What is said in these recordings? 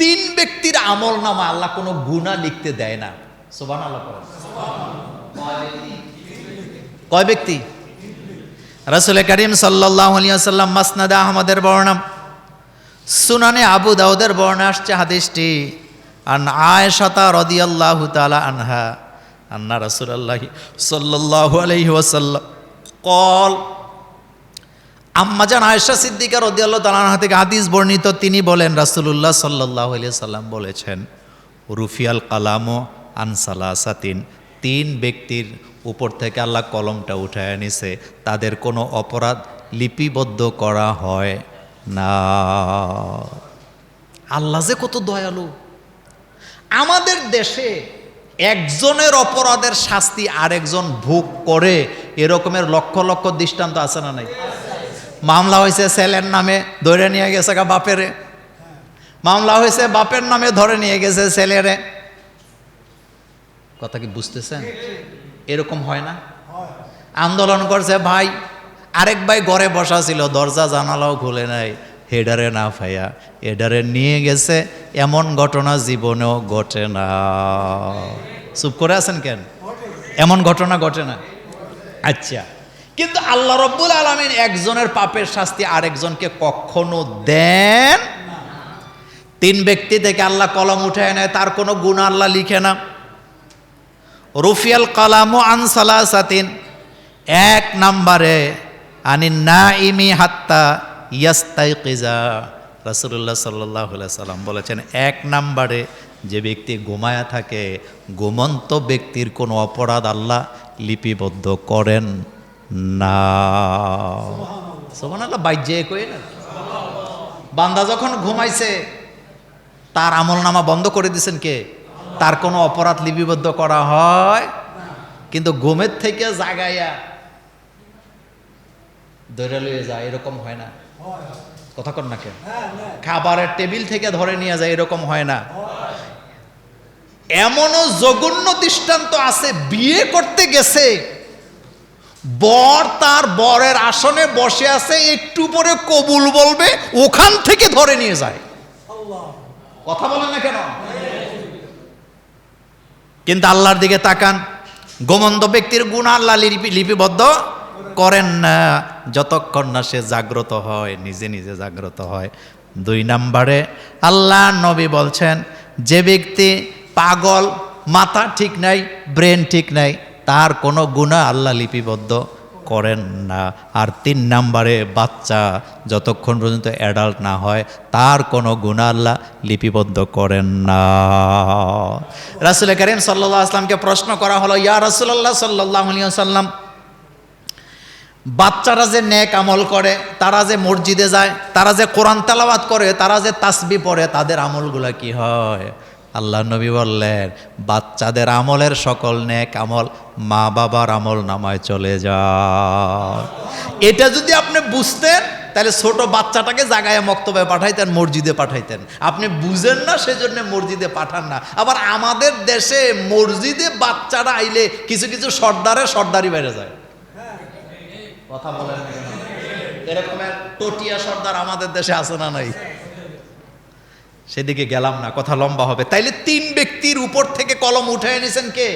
তিন ব্যক্তির আমল নামা আল্লাহ কোনো গুণা লিখতে দেয় না। সোবান আল্লাহ কয় ব্যক্তি? রাসুল করিম সাল্লাহ সাল্লাম মাসনাদা আহমদের বর্ণাম সুনানে আবু দাউদের বর্ণে আসছে হাদিসটি। আন আয়েশাতা রদিয়াল্লাহু তাআলা আনহা, আন্না রাসূলুল্লাহি সাল্লাল্লাহু আলাইহি ওয়াসাল্লাম কল আম্মাজান আয়েশা সিদ্দিকার রদিয়াল্লাহু তাআলা আনহা থেকে হাদিস বর্ণিত, তিনি বলেন, রাসূলুল্লাহ আলাইহি সাল্লাম বলেছেন, রুফিয়াল কালামো আন সালাসাতিন তিন ব্যক্তির উপর থেকে আল্লাহ কলমটা উঠায় নিছে তাদের কোনো অপরাধ লিপিবদ্ধ করা হয় না। আল্লাহ যে কত দয়ালু। আমাদের দেশে একজনের অপরাধের শাস্তি আরেকজন ভোগ করে, এরকমের লক্ষ লক্ষ দৃষ্টান্ত আছে না নাই? মামলা হয়েছে ছেলের নামে ধরে নিয়ে গেছে গা বাপেরে। মামলা হয়েছে বাপের নামে ধরে নিয়ে গেছে ছেলেরে। কথা কি বুঝতেছেন? এরকম হয় না? আন্দোলন করছে ভাই, আরেক ভাই ঘরে বসা ছিল, দরজা জানালাও খুলে নাই। হেডারে না ফাইয়া এডারে নিয়ে গেছে, এমন ঘটনা জীবনেও ঘটে না। চুপ করে আছেন কেন? এমন ঘটনা ঘটে না? আচ্ছা। কিন্তু আল্লাহ রব্বুল আলমিন একজনের পাপের শাস্তি আরেকজনকে কখনো দেন তিন ব্যক্তি থেকে আল্লাহ কলম উঠে নেয়, তার কোনো গুণ আল্লাহ লিখে না। রুফিয়াল কালামু আনসালা সাতিন এক নাম্বারে আনি না ইমি হাত্তা ইয়াস্তাই কিজা রাসুল্লাহ সাল্লাহ সাল্লাম বলেছেন, এক নাম্বারে যে ব্যক্তি ঘুমায়া থাকে, ঘুমন্ত ব্যক্তির কোনো অপরাধ আল্লাহ লিপিবদ্ধ করেন। না। সোমান আল্লাহ না? বান্দা যখন ঘুমাইছে, তার আমল নামা বন্ধ করে দিছেন কে? তার কোনো অপরাধ লিপিবদ্ধ করা হয়? কিন্তু ঘুমের থেকে জাগাইয়া ধরে লয়ে যায়, এরকম হয় না। কথা কর না কেন? খাবারের টেবিল থেকে ধরে নিয়ে যায়, এরকম হয় না। এমনও জঘন্য দৃষ্টান্ত আছে, বিয়ে করতে গেছে বর তার বরের আসনে বসে আছে, একটু পরে কবুল বলবে, ওখান থেকে ধরে নিয়ে যায়। কথা বলেন না কেন? কিন্তু আল্লাহর দিকে তাকান গোমন্দ ব্যক্তির গুণ আল্লাহ লিপি লিপিবদ্ধ করেন না। যতক্ষণ না সে জাগ্রত হয়, নিজে নিজে জাগ্রত হয়। দুই নাম্বারে, আল্লাহ নবী বলছেন, যে ব্যক্তি পাগল, মাথা ঠিক নাই, ব্রেন ঠিক নাই তার কোনো গুণা আল্লাহ লিপিবদ্ধ করেন না। আর তিন নাম্বারে বাচ্চা যতক্ষণ পর্যন্ত অ্যাডাল্ট না হয়, তার কোনো গুণা আল্লাহ লিপিবদ্ধ করেন না। রাসুল করিম সাল্লাহ আসলামকে প্রশ্ন করা হলো, ইয়া রাসুল্লাহ সাল্লাহ সাল্লাম বাচ্চারা যে নেক আমল করে, তারা যে মসজিদে যায়, তারা যে কোরআন তালাবাদ করে, তারা যে তাসবি পড়ে, তাদের আমলগুলা কি হয়? আল্লাহ নবী বললেন, বাচ্চাদের আমলের সকল নেক আমল মা বাবার আমল নামায় চলে যায় এটা যদি আপনি বুঝতেন, তাহলে ছোট বাচ্চাটাকে জাগায় মক্তবে পাঠাইতেন, মসজিদে পাঠাইতেন। আপনি বুঝেন না, সেজন্য মসজিদে পাঠান না। আবার আমাদের দেশে মসজিদে বাচ্চারা আইলে কিছু কিছু সর্দারে সর্দারি বেড়ে যায়। কথা বলেন এরকমের টটিয়া সর্দার আমাদের দেশে আছে না নাই? সেদিকে গেলাম না, কথা লম্বা হবে। তাইলে তিন ব্যক্তির উপর থেকে কলম উঠে এনেছেন কে?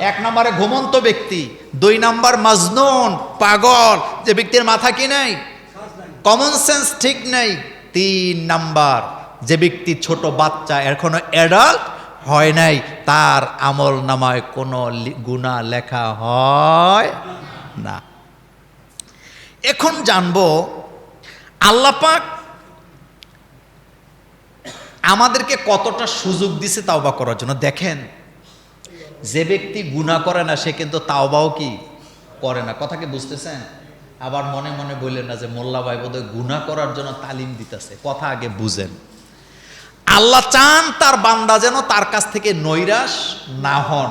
এক নম্বরে ঘুমন্ত ব্যক্তি, দুই নাম্বার মাজনুন, পাগল, যে ব্যক্তির মাথা কি নাই? কমন সেন্স ঠিক নাই। তিন নাম্বার, যে ব্যক্তি ছোট বাচ্চা, এখনও অ্যাডাল্ট হয় নাই, তার আমল নামায় কোনো গুণা লেখা হয় না। এখন জানব আল্লাপাক আমাদেরকে কতটা সুযোগ দিছে তাওবা করার জন্য? দেখেন, যে ব্যক্তি গুণা করে না, সে কিন্তু তাওবাও কি করে না। কথা কি বুঝতেছেন? আবার মনে মনে বললেন না যে, মোল্লা ভাই বোধহয় গুণা করার জন্য তালিম দিতেছে। কথা আগে বুঝেন। আল্লাহ চান তার বান্দা যেন তার কাছ থেকে নৈরাশ না হন।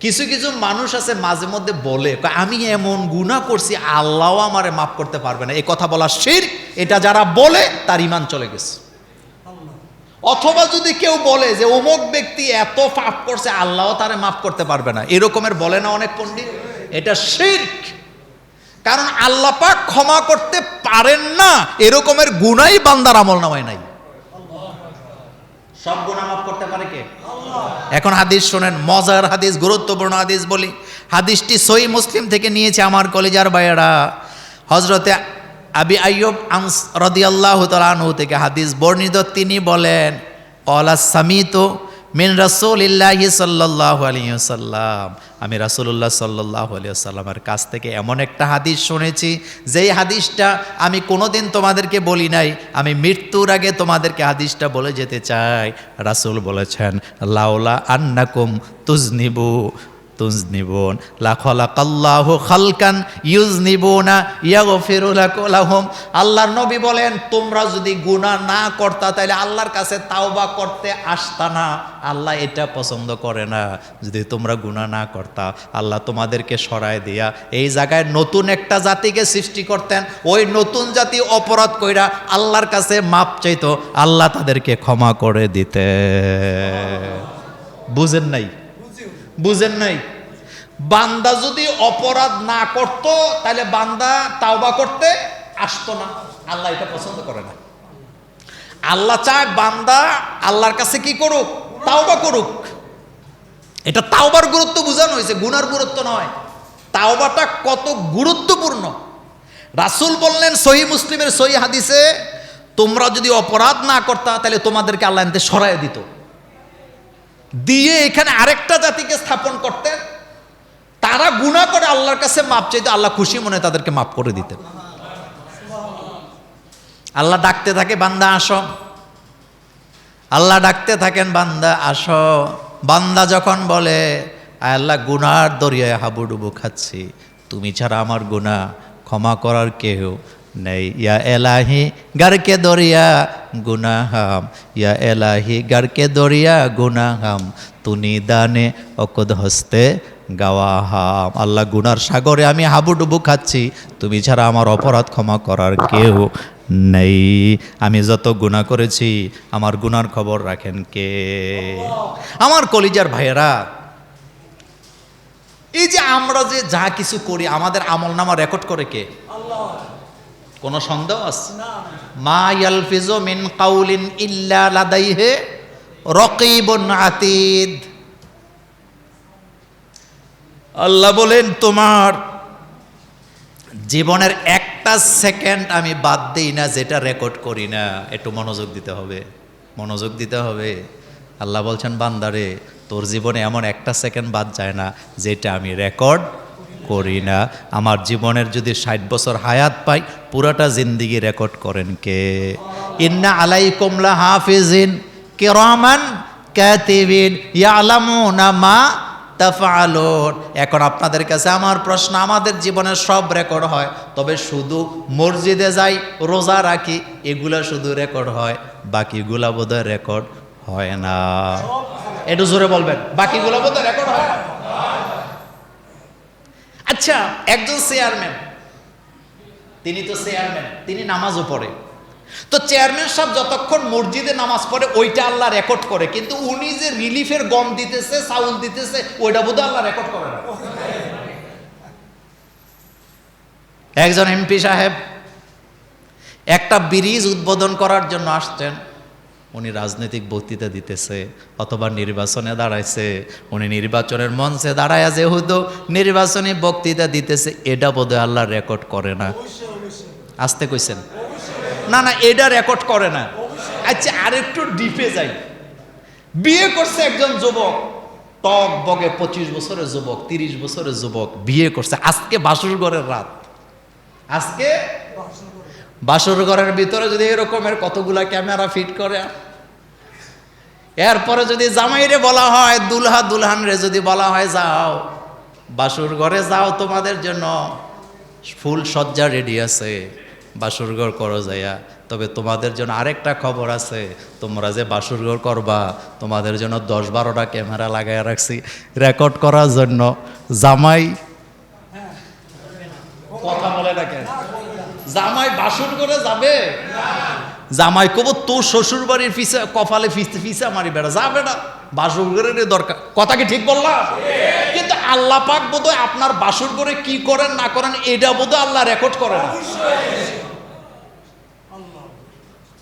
কিছু কিছু মানুষ আছে মাঝে মধ্যে বলে আমি এমন গুণা করছি আল্লাহও আমারে মাফ করতে পারবে না। এই কথা বলা শির এটা যারা বলে, তার ইমান চলে গেছে। অথবা যদি কেউ বলে যে অমুক ব্যক্তি এত পাপ করছে, আল্লাহ তারে মাফ করতে পারবে না। এরকমের বলে না অনেক পণ্ডিত। এটা শির্ক। কারণ আল্লাহ পাক ক্ষমা করতে পারেন না, এরকমের গুণাই বান্দার আমল নামায় নাই। সব গুণা মাফ করতে পারে কে? এখন হাদিস শোনেন, মজার হাদিস, গুরুত্বপূর্ণ হাদিস বলি। হাদিসটি সই মুসলিম থেকে নিয়েছে আমার কলেজার ভাইয়েরা। হজরতে আবি আইয়ুব আনস রদিয়াল্লাহ তালানহু থেকে হাদিস বর্ণিত, তিনি বলেন অলা সামিত মিন রাসূলিল্লাহি সাল্লাল্লাহু আলাইহি সাল্লাম আমি রাসূলুল্লাহ সাল্লাল্লাহু আলাইহি সাল্লামের কাছ থেকে এমন একটা হাদিস শুনেছি, যেই হাদিসটা আমি কোনোদিন তোমাদেরকে বলি নাই, আমি মৃত্যুর আগে তোমাদেরকে হাদিসটা বলে যেতে চাই। রাসূল বলেছেন, লাউলা আন্নাকুম তুজনিবু। তুজনিবুন। লা খালাকাল্লাহু খালকান ইউজনিবুনা ইয়াগফিরু লাকুম আল্লাহর নবী বলেন, তোমরা যদি গুনাহ না করতা তাহলে আল্লাহর কাছে তাওবা করতে আসতা না। আল্লাহ এটা পছন্দ করে না। যদি তোমরা গুনাহ না করতা, আল্লাহ তোমাদেরকে সরায় দিয়া এই জায়গায় নতুন একটা জাতিকে সৃষ্টি করতেন। ওই নতুন জাতি অপরাধ কইরা আল্লাহর কাছে মাপ চাইতো, আল্লাহ তাদেরকে ক্ষমা করে দিতে বুঝেন নাই? বুঝেন নাই? বান্দা যদি অপরাধ না করত, তাহলে বান্দা তাওবা করতে আসতো না। আল্লাহ এটা পছন্দ করে না। আল্লাহ চায় বান্দা আল্লাহর কাছে কি করুক? তাওবা করুক। এটা তাওবার গুরুত্ব বোঝানো হয়েছে, গুনার গুরুত্ব নয়। তাওবাটা কত গুরুত্বপূর্ণ। রাসূল বললেন সহি মুসলিমের সহি হাদিসে, তোমরা যদি অপরাধ না করতা, তাহলে তোমাদেরকে আল্লাহ এনতে সরায় দিত। দিয়ে এখানে আরেকটা জাতিকে স্থাপন করতেন তারা গুণা করে আল্লাহর কাছে মাপ চাইতে, আল্লাহ খুশি মনে তাদেরকে মাফ করে দিতেন আল্লাহ ডাকতে থাকে, বান্দা আসো। আল্লাহ ডাকতে থাকেন, বান্দা আসো। বান্দা যখন বলে আল্লাহ গুনার দরিয়ায় হাবুডুবু খাচ্ছি, তুমি ছাড়া আমার গুনাহ ক্ষমা করার কেউ নেই। ইয়া এলাহি গারকে দরিয়া গুনাহাম, ইয়া এলাহি গারকে দরিয়া গুনাহাম, তুনি দানে অকদ হস্তে গাওয়াহাম। আল্লাহ গুনার সাগরে আমি হাবুডুবু খাচ্ছি, তুমি ছাড়া আমার অপরাধ ক্ষমা করার কেউ নেই। আমি যত গুণা করেছি, আমার গুনার খবর রাখেন কে? আমার কলিজার ভাইয়েরা, এই যে আমরা যে যা কিছু করি, আমাদের আমল নামা রেকর্ড করে কে? কোনো সন্দেহ আছে? মা ইয়ালফিজু মিন কাউলিন ইল্লা লাদাইহে রকিবুন আতিদ। আল্লাহ বলেন, তোমার জীবনের একটা সেকেন্ড আমি বাদ দিই না, যেটা রেকর্ড করি না। একটু মনোযোগ দিতে হবে। মনোযোগ দিতে হবে। আল্লাহ বলছেন, বান্দারে, তোর জীবনে এমন একটা সেকেন্ড বাদ যায় না, যেটা আমি রেকর্ড করি না। আমার জীবনের যদি ষাট বছর হায়াত পাই, পুরাটা জিন্দিগি রেকর্ড করেন কে? ইন্না আলাই কমলা হাফিজিন কেরমান ক্যাতিবিন ইয়ালামুনা মা তাফালুন এখন আপনাদের কাছে আমার প্রশ্ন, আমাদের জীবনের সব রেকর্ড হয়, তবে শুধু মসজিদে যাই, রোজা রাখি, এগুলা শুধু রেকর্ড হয়, বাকিগুলা বোধহয় রেকর্ড হয় না। একটু জোরে বলবেন, বাকিগুলা বোধহয় রেকর্ড হয় আচ্ছা। একজন চেয়ারম্যান। তিনি তো চেয়ারম্যান, তিনি নামাজও পড়ে। তো চেয়ারম্যান সাহেব যতক্ষণ মসজিদে নামাজ পড়ে, ওইটা আল্লাহ রেকর্ড করে। কিন্তু উনি যে রিলিফের গম দিতেছে, চাউল দিতেছে, ওইটা বোধহয় আল্লাহ রেকর্ড করে না। একজন এমপি সাহেব, একটা ব্রিজ উদ্বোধন করার জন্য আসছেন। উনি রাজনৈতিক বক্তৃতা দিতেছে, অথবা নির্বাচনে দাঁড়াইছে, উনি নির্বাচনের মঞ্চে দাঁড়ায় আছে যেহেতু নির্বাচনী বক্তৃতা দিতেছে, এটা বোধহয় আল্লাহ রেকর্ড করে না। আসতে কইছেন? না না, এটা রেকর্ড করে না। আচ্ছা আরেকটু ডিপে যাই। বিয়ে করছে একজন যুবক, টক বগে পঁচিশ বছরের যুবক, তিরিশ বছরের যুবক, বিয়ে করছে। আজকে বাসুর ঘরের রাত। আজকে বাসুর ঘরের ভিতরে যদি এরকমের কতগুলা ক্যামেরা ফিট করে? এরপরে যদি জামাইরে বলা হয়, দুলহা দুলহান রে যদি বলা হয়, যাও। বাসুর ঘরে যাও তোমাদের জন্য। ফুল সজ্জা রেডি আছে। বাসুরঘর করো যাইয়া। তবে তোমাদের জন্য আরেকটা খবর আছে। তোমরা যে বাসুরঘর করবা, তোমাদের জন্য দশ বারোটা ক্যামেরা লাগাই রাখছি। রেকর্ড করার জন্য। জামাই কথা বলে না কেন জামাই বাসন করে যাবে? জামাই কব, তোর শ্বশুর বাড়ির ফিসে, কপালে ফিসা মারি বেড়া, যা বেড়া, বাসুর করে দরকার। কথা কি ঠিক বললাম কিন্তু আল্লাহ পাক বোধহয় আপনার বাসুর করে কি করেন, না করেন, এটা বোধহয় আল্লাহ রেকর্ড করেন